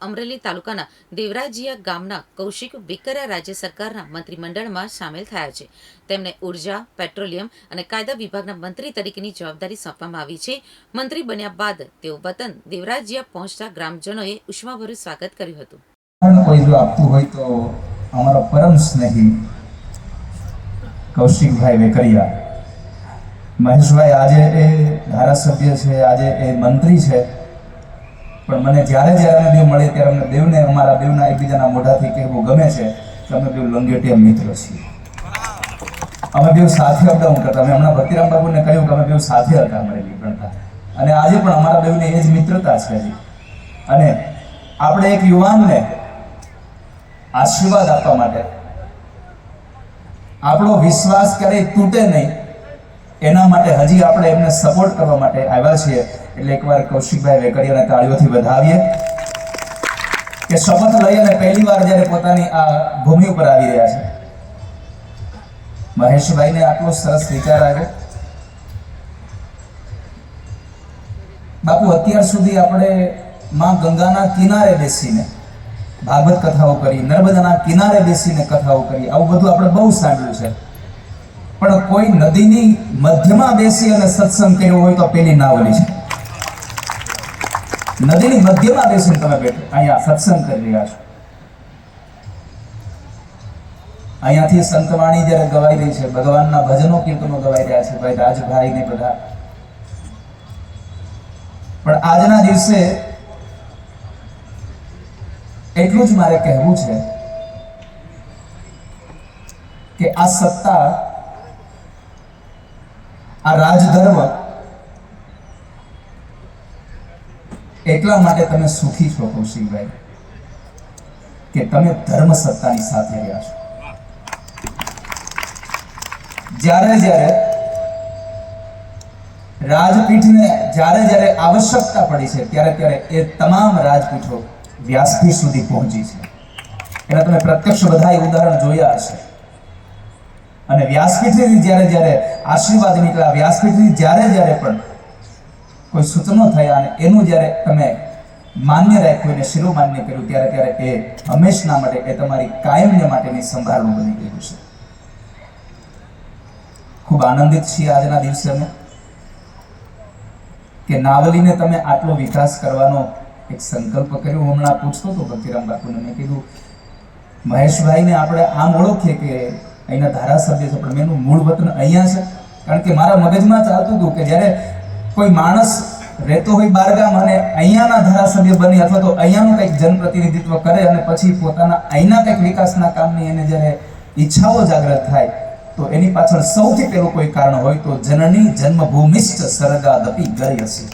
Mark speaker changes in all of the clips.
Speaker 1: અમરેલી તાલુકાના દેવરાજીયા ગામના કૌશિક વિકરા રાજ્ય સરકારના મંત્રીમંડળમાં સામેલ થયા છે. તેમને ઊર્જા, પેટ્રોલિયમ અને કાયદા વિભાગના મંત્રી તરીકેની જવાબદારી સોંપવામાં આવી છે. મંત્રી બન્યા બાદ તેઓ વતન દેવરાજીયા પહોંચતા ગ્રામજનોએ ઉષ્માભર્યું સ્વાગત કર્યું હતું.
Speaker 2: પણ કોઈ જો આપતું હોય તો અમારો પરમ સ્નેહી કૌશિકભાઈ વેકરિયા. મહેશભાઈ આજે એ ધારાસભ્ય છે, આજે એ મંત્રી છે. પણ મને જ્યારે જ્યારે અમે બેવ મળીએ ત્યારે અમને બેવને અમારા બેવના એકબીજાના મોઢાથી કહેવું ગમે છે કે અમે બેવ લંગેટિયા મિત્ર છીએ. અમે બેવ સાથે અપડાઉન કરતા. અમે હમણાં ભક્તિરામ બાબુને કહ્યું કે અમે બેવ સાથે હતા મળેલી ભણતા અને આજે પણ અમારા બેવની એ જ મિત્રતા છે હજી. અને આપણે એક યુવાનને આશીર્વાદ આપવા માટે આપણો વિશ્વાસ ક્યારેય તૂટે નહીં. એના માટે હજી આપણે એમને સપોર્ટ કરવા માટે આવ્યા છીએ. એટલે એકવાર કૌશિકભાઈ વેકડીઓને તાળીઓથી વધાવીએ કે શપથ લઈ અને પહેલી વાર જ્યારે પોતાની આ ભૂમિ ઉપર આવી રહ્યા છે. મહેશભાઈને આટલો સરસ વિચાર આવ્યો. બાપુ, અત્યાર સુધી આપણે માં ગંગાના કિનારે બેસીને ભાગવત કથાઓ કરી, નર્મદાના કિનારે બેસીને કથાઓ કરી, આવું બધું આપણે બહુ સાંભળ્યું છે. પણ કોઈ નદીની મધ્યમાં બેસી અને સત્સંગ કર્યો હોય તો પેલી નાવલી છે. નદીની મધ્યમાં બેસીને તમે બેઠો. અહીંયા સત્સંગ કરી રહ્યા છો. અહીંયાથી સંતવાણી જ્યારે ગવાઈ રહી છે, ભગવાનના ભજનો કીર્તનો ગવાઈ રહ્યા છે, ભાઈ રાજભાઈ ને બધા. પણ આજના દિવસે એટલું જ મારે કહેવું છે કે આ સત્તા, આ રાજધર્મ એટલા માટે તમે સુખી છો, કૌશિકભાઈ, કે તમે ધર્મ સત્તાની સાથે રહ્યા છો. જ્યારે જ્યારે રાજપીઠને, જ્યારે જ્યારે આવશ્યકતા પડી છે, ત્યારે ત્યારે એ તમામ રાજપીઠો વ્યાસપીઠ સુધી પહોંચી છે. એના તમે પ્રત્યક્ષ બધા ઉદાહરણ જોયા હશે. અને વ્યાસપીઠથી જ્યારે જ્યારે આશીર્વાદ નીકળ્યા વ્યાસપીઠથી જ્યારે જ્યારે પણ કોઈ સૂચનો થયા અને એનું જ્યારે તમે માન્ય રાખ્યું અને શિરોમાન્ય કર્યું, ત્યારે ત્યારે એ હંમેશના માટે એ તમારી કાયમને માટેની સંભાળનું બની ગયું છે. ખૂબ આનંદિત છીએ આજના દિવસે અમે કે નાવલીને તમે આટલો વિકાસ કરવાનો એક સંકલ્પ કર્યો. હમણાં પૂછતો હતો ભક્તિરામ બાપુને, મેં કીધું, મહેશભાઈને આપણે આમ ઓળખીએ કે અહીંના ધારાસભ્ય છે, પણ એનું મૂળ વતન અહીંયા છે. કારણ કે મારા મગજમાં ચાલતું હતું કે જ્યારે કોઈ માણસ રહેતો હોય બારગામ અને અહીંયાના ધારાસભ્ય બને અથવા તો અહીંયાનું કંઈક જનપ્રતિનિધિત્વ કરે અને પછી પોતાના અહીંના કંઈક વિકાસના કામની એને જ્યારે ઈચ્છાઓ જાગૃત થાય, તો એની પાછળ સૌથી પહેલું કોઈ કારણ હોય તો જનની જન્મભૂમિષ્ઠ સરગાદપી ગઈ હશે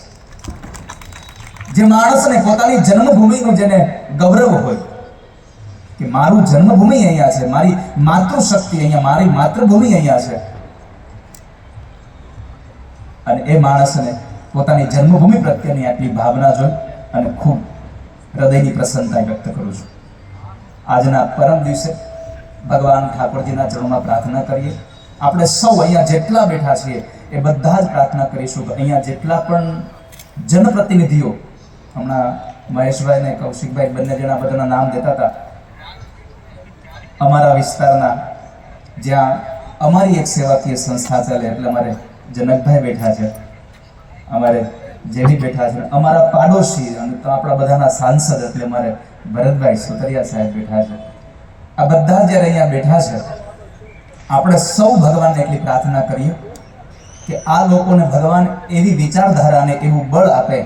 Speaker 2: જે માણસને પોતાની જન્મભૂમિનું જેને ગૌરવ હોય, કે મારું જન્મભૂમિ અહીંયા છે, મારી માતૃશક્તિ અહીંયા, મારી માતૃભૂમિ અહીંયા છે અને એ માણસને પોતાની જન્મભૂમિ પ્રત્યેની આટલી ભાવના જોઈ અને ખૂબ હૃદયની પ્રસન્નતા વ્યક્ત કરું છું. આજના પરમ દિવસે ભગવાન ઠાકોરજીના ચરણમાં પ્રાર્થના કરીએ. આપણે સૌ અહીંયા જેટલા બેઠા છીએ એ બધા જ પ્રાર્થના કરીશું કે અહીંયા જેટલા પણ જનપ્રતિનિધિઓ, હમણાં મહેશભાઈ ને કૌશિકભાઈ બંને જણા બધાના નામ દેતા હતા. અમારા વિસ્તારના જ્યાં અમારી એક સેવાકીય સંસ્થા ચાલે, એટલે અમારે જનકભાઈ બેઠા છે. અમારે જેની બેઠા છે. અમારા પાડોશી અને તો આપણા બધાના સાંસદ એટલે અમારે ભરતભાઈ સુતરિયા સાહેબ બેઠા છે. આ બધા જ્યારે અહીંયા બેઠા છે, આપણે સૌ ભગવાનને એટલી પ્રાર્થના કરીએ કે આ લોકોને ભગવાન એવી વિચારધારાને એવું બળ આપે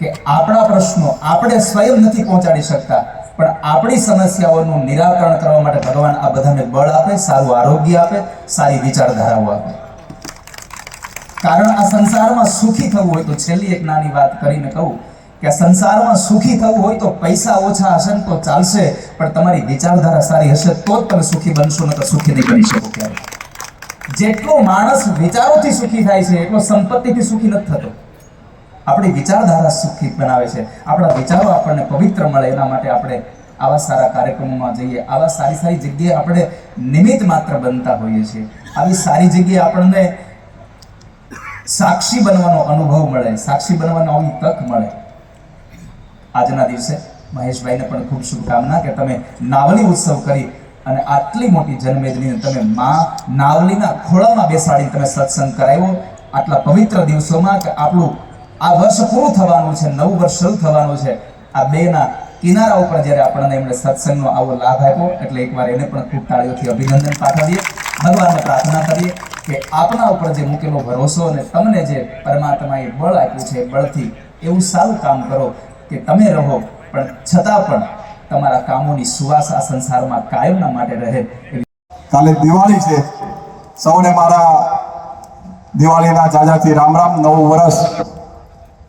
Speaker 2: કે આપણા પ્રશ્નો આપણે સ્વયં નથી પહોંચાડી શકતા, પણ આપણી સમસ્યાઓનું નિરાકરણ કરવા માટે ભગવાન આ બધાને બળ આપે, સારું આરોગ્ય આપે, સારી વિચારધારાઓ આપે. કારણ આ સંસારમાં સુખી થવું હોય તો છેલ્લી એક નાની વાત કરીને કહું કે સંસારમાં સુખી થવું હોય તો પૈસા ઓછા હશે ને તો ચાલશે, પણ તમારી વિચારધારા સારી હશે તો જ તમે સુખી બનશો ને તો સુખી નહીં બની શકો ક્યારે જેટલો માણસ વિચારોથી સુખી થાય છે, એટલો સંપત્તિથી સુખી નથી થતો. આપણી વિચારધારા સુખી બનાવે છે. આપણા વિચારો આપણને પવિત્ર મળે, એના માટે આપણે આવા સારા કાર્યક્રમોમાં જઈએ. આવા સારી સારી જગ્યાએ આપણે નિમિત્ત માત્ર બનતા હોઈએ છીએ. આવી સારી જગ્યાએ આપણને સાક્ષી બનવાનો અનુભવ મળે, સાક્ષી બનવાનો આવી તક મળે. આજના દિવસે મહેશભાઈને પણ ખૂબ શુભકામના કે તમે નાવલી ઉત્સવ કરી અને આટલી મોટી જન્મેદનીને તમે માં નાવલીના ખોળામાં બેસાડીને તમે સત્સંગ કરાવ્યો. આટલા પવિત્ર દિવસોમાં કે આપણું આ વર્ષ પૂરું થવાનું છે, નવું વર્ષ શરૂ થવાનું છે. આ બેના કિનારા ઉપર જ્યારે આપણને એમણે સત્સંગનો આવો લાભ આપ્યો, એટલે એકવાર એને પણ ખૂબ તાળીઓથી અભિનંદન પાઠવીએ, ભગવાનને પ્રાર્થના કરીએ. કે આપના ઉપર જે મૂકેલો ભરોસો અને તમને જે પરમાત્માએ બળ આપ્યું છે બળથી એવું સારું કામ કરો કે તમે રહો, પણ છતાં પણ તમારા કામોની સુવાસ આ સંસારમાં કાયમના માટે રહે.
Speaker 3: કાલે દિવાળી છે. સૌને મારા દિવાળીના જાજાથી રામ રામ, નવું વર્ષ.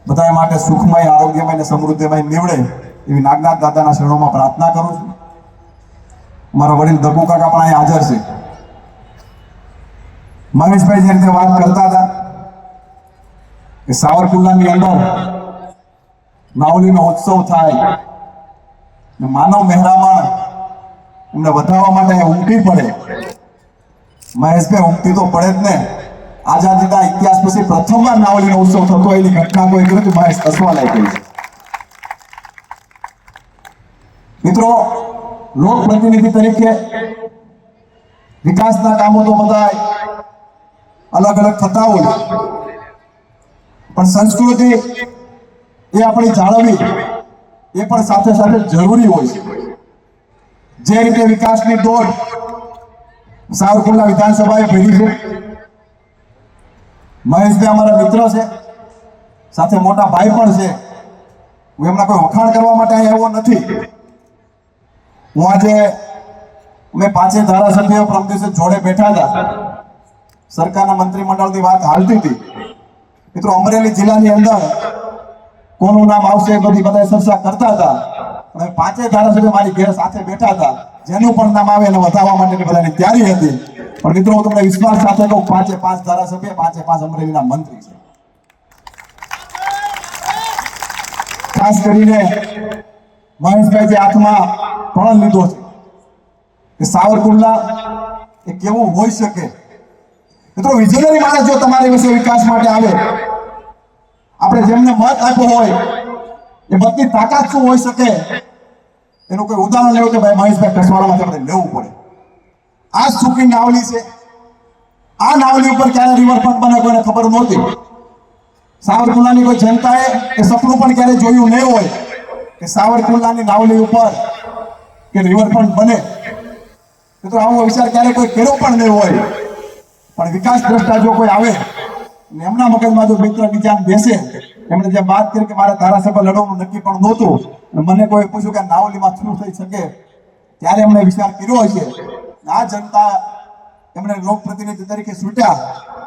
Speaker 3: બધા માટે સુખમય, આરોગ્યમય અને સમૃદ્ધિમય નીવડે એવી નાગનાથ દાદાના શરણોમાં પ્રાર્થના કરું છું. મારા વડીલ દગુ પણ અહીં હાજર છે. મહેશભાઈ જે રીતે વાત કરતા હતા કે સાવરકુંડલાની અંદર નાવલીનો ઉત્સવ થાય માનવ મહેરામણ એમને વધારવા માટે ઉમટી પડે. મહેશભાઈ ઉમટી તો પડે જ ને. આઝાદીના ઇતિહાસ પછી પ્રથમવાર નાવલીનો ઉત્સવ થતો એની ઘટના કોઈ તો મહેશ હસવા લાગી છે. મિત્રો લોક પ્રતિનિધિ તરીકે વિકાસના કામો તો બધા અલગ અલગ થતા હોય. પણ સંસ્કૃતિ એ આપણી જાળવવી એ પણ સાથે સાથે જરૂરી હોય છે. જે રીતે વિકાસની દોડ સાવરકુંડલા વિધાનસભાએ ભરી છે. મહેશભાઈ અમારા મિત્ર છે. સાથે મોટા ભાઈ પણ છે. હું એમના કોઈ વખાણ કરવા માટે અહીં આવ્યો નથી. હું આજે, મેં પાંચે ધારાસભ્યો પ્રમ દિવસે જોડે બેઠા હતા. સરકારના મંત્રીમંડળની વાત હાલતી હતી. મિત્રો, અમરેલી જિલ્લાની અંદર કોનું નામ આવશે એ બધી બધા ચર્ચા કરતા હતા. અને પાંચે ધારાસભ્યો મારી ઘેર સાથે બેઠા હતા. જેનું પણ નામ આવે એને વધારવા માટેની બધાની તૈયારી હતી. પણ મિત્રો, હું તમને વિશ્વાસ સાથે કહું, પાંચે પાંચ ધારાસભ્ય, પાંચે પાંચ અમરેલીના મંત્રી છે. ખાસ કરીને મહેશભાઈ જે હાથમાં પણ લીધો છે. કે સાવરકુંડલા એ કેવું હોઈ શકે? મિત્રો વિઝનરી માણસ જો તમારી વિશે વિકાસ માટે આવે, આપણે જેમને મત આપ્યો હોય, એ મતની તાકાત શું હોઈ શકે? એનું કોઈ ઉદાહરણ લેવું કે ભાઈ મહેશભાઈ કસવાડામાંથી આપણે લેવું પડે. આ સુકી નાવલી છે. આ નાવલી ઉપર ક્યારે રિવરફ્રન્ટ બને કોઈને ખબર નહોતી. સાવરકુંડલાની કોઈ જનતાએ એ સપનું પણ ક્યારે જોયું નહીં હોય કે સાવરકુંડલાની નાવલી ઉપર કે રિવરફ્રન્ટ બને. મિત્રો, આવો વિચાર ક્યારે કોઈ કર્યો પણ નહીં હોય. પણ વિકાસ દ્રષ્ટા જો કોઈ આવે, ને એમના મગજમાં જો મિત્ર બીજા બેસે, એમણે જે વાત કરી કે મારે ધારાસભ્ય લડવાનું નક્કી પણ નહોતું મને કોઈ પૂછ્યું કે નાવલીમાં શું થઈ શકે, ત્યારે એમણે વિચાર કર્યો હશે. આ જનતા એમણે લોકપ્રતિનિધિ તરીકે છૂટ્યા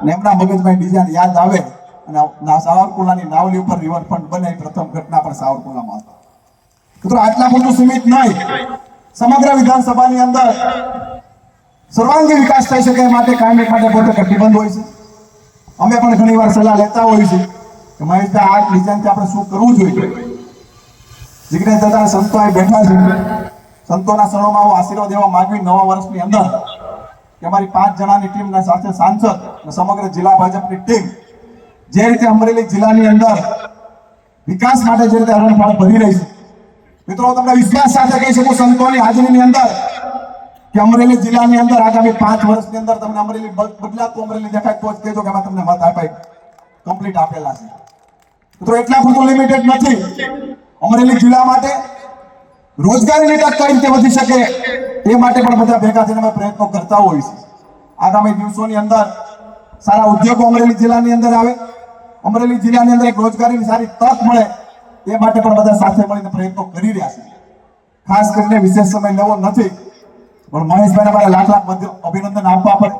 Speaker 3: અને એમના મગજમાં ડિઝાઇન યાદ આવે, અને સાવરકુલાની નાવલી ઉપર રિવરફ્રન્ટ બને, પ્રથમ ઘટના પણ સાવરકુલામાં હતી. આટલા બધું સીમિત નહીં. સમગ્ર વિધાનસભાની અંદર સર્વાંગી વિકાસ થઈ શકે એ માટે કાયમી માટે પોતે કટિબંધ હોય છે. અમે પણ ઘણી વાર સલાહ લેતા હોઈએ છીએ કે મહેશભાઈ આ ડિઝાઇનથી આપણે શું કરવું જોઈએ? જિગ્નેશ દાદા, સંતો અહીં બેઠા છે. સંતોના શરણોમાં હું આશીર્વાદ એવા માગવી નવા વર્ષની અંદર કે અમારી પાંચ જણાની ટીમના સાથે સાંસદ અને સમગ્ર જિલ્લા ભાજપની ટીમ જે રીતે અમરેલી જિલ્લાની અંદર વિકાસ માટે જે રીતે હરણફાળ ભરી રહી છે. મિત્રો તમને વિશ્વાસ સાથે કહી શકું, સંતોની હાજરીની અંદર કે અમરેલી જિલ્લાની અંદર આગામી પાંચ વર્ષની અંદર તમને અમરેલી બદલાતું અમરેલી દેખાય તો જ કહેજો કે તમને મત આપાય કમ્પ્લીટ આપેલા છે. મિત્રો, એટલા બધું લિમિટેડ નથી. અમરેલી જિલ્લા માટે રોજગારીની તક કઈ રીતે વધી શકે એ માટે પણ બધા ભેગા થઈને અમે પ્રયત્નો કરતા હોઈએ છીએ. આગામી દિવસોની અંદર સારા ઉદ્યોગો અમરેલી જિલ્લાની અંદર આવે, અમરેલી જિલ્લાની અંદર એક રોજગારીની સારી તક મળે એ માટે પણ બધા સાથે મળીને પ્રયત્નો કરી રહ્યા છે. ખાસ કરીને વિશેષ સમય લેવો નથી. પણ મહેશભાઈને મારે લાખ લાખ અભિનંદન આપવા પડે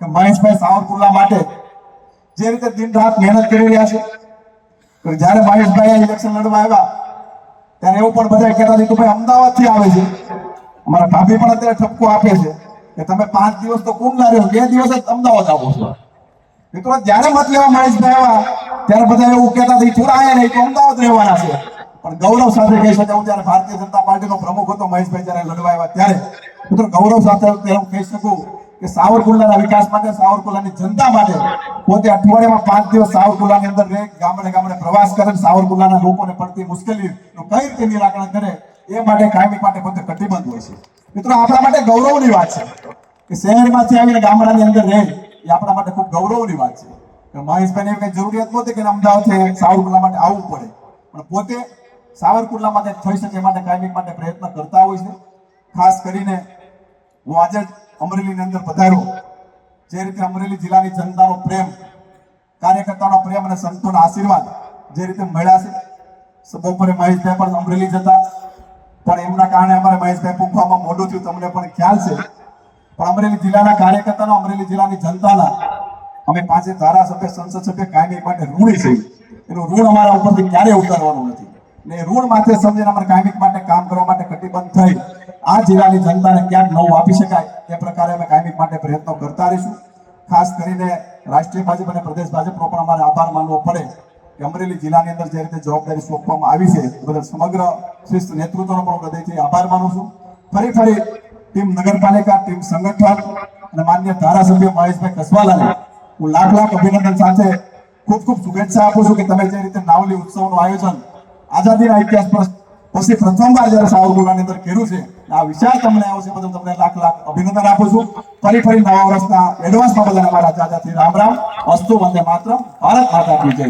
Speaker 3: કે મહેશભાઈ સાવરકુંડલા માટે જે રીતે દિન રાત મહેનત કરી રહ્યા છે. જ્યારે મહેશભાઈ ઇલેક્શન લડવા આવ્યા, ત્યારે એવું પણ બધા કહેતા હતા કે ભાઈ અમદાવાદથી આવે છે. અમારા ભાભી પણ અત્યારે ઠપકો આપે છે કે તમે પાંચ દિવસ તો કુંડલા રહ્યો, બે દિવસ જ અમદાવાદ આવો છો. મિત્રો, જ્યારે મત લેવા મહેશભાઈ આવ્યા, ત્યારે બધા એવું કહેતા હતા થોડા આયા નહીં, તો અમદાવાદ રહેવાના છે. પણ ગૌરવ સાથે કહી શકાય, હું જ્યારે ભારતીય જનતા પાર્ટીનો પ્રમુખ હતો, મહેશભાઈ જ્યારે લડવા આવ્યા ત્યારે, મિત્રો ગૌરવ સાથે હું કહી શકું કે સાવરકુંડલાના વિકાસ માટે, સાવરકુંડલાની જનતા માટે પોતે અઠવાડિયામાં પાંચ દિવસ સાવરકુંડલાની અંદર ગામડે ગામડે પ્રવાસ કરે સાવરકુંડલાના લોકોને પડતી મુશ્કેલીનું કઈ રીતે નિરાકરણ કરે, એ માટે કાયમી માટે પોતે કટિબદ્ધ હોય છે. મિત્રો, આપણા માટે ગૌરવની વાત છે. કે શહેરમાંથી આવીને ગામડાની અંદર રહે, એ આપણા માટે ખૂબ ગૌરવની વાત છે. મહેશભાઈ એવી કઈ જરૂરિયાત નહોતી કે અમદાવાદથી સાવરકુંડલા માટે આવવું પડે. પણ પોતે સાવરકુંડલા માટે થઈ શકે માટે કાયમી માટે પ્રયત્ન કરતા હોય છે. ખાસ કરીને હું આજે જ અમરેલીની અંદર પધાર્યો. જે રીતે અમરેલી જિલ્લાની જનતાનો પ્રેમ કાર્યકર્તાનો પ્રેમ અને સંતોના આશીર્વાદ જે રીતે મળ્યા છે. બપોરે મહેશભાઈ પણ અમરેલી જતા પણ એમના કારણે અમારે મહેશભાઈ પૂંખવામાં મોડું થયું, તમને પણ ખ્યાલ છે. પણ અમરેલી જિલ્લાના કાર્યકર્તાનો અમરેલી જિલ્લાની જનતાના અમે પાંચે ધારાસભ્ય, સંસદ સભ્ય કાયમી માટે ઋણી છે એનું ઋણ અમારા ઉપરથી ક્યારેય ઉતારવાનું નથી. ને ઋણ માથે સમજીને અમારે કાયમિક માટે કામ કરવા માટે કટિબદ્ધ થઈ. આ જિલ્લાની જનતાને ક્યાંક નવું આપી શકાય તે પ્રકારે અમે કાયમિક માટે પ્રયત્નો કરતા રહીશું. ખાસ કરીને રાષ્ટ્રીય ભાજપ અને પ્રદેશ ભાજપનો પણ અમારે આભાર માનવો પડે કે અમરેલી જિલ્લાની અંદર જે રીતે જવાબદારી સોંપવામાં આવી છે બદલ સમગ્ર શિસ્ત નેતૃત્વનો પણ હૃદયથી આભાર માનું છું. ફરી ફરી ટીમ નગરપાલિકા, ટીમ સંગઠન અને માન્ય ધારાસભ્ય મહેશભાઈ કસવાલાને હું લાખ લાખ અભિનંદન સાથે ખૂબ ખૂબ શુભેચ્છા આપું છું કે તમે જે રીતે નાવલી ઉત્સવનું આયોજન આઝાદીના ઇતિહાસ પર પછી પ્રથમવાર જ્યારે સાવરકુંડલાની અંદર કર્યું છે, આ વિચાર તમને આવશે બદલ તમને લાખ લાખ અભિનંદન આપું છું. ફરી ફરી નવા વર્ષના એડવાન્સમાં બધાને મારા ચાચાથી રામ રામ, અસ્તુ વંદે માત્ર ભારત માતા જય.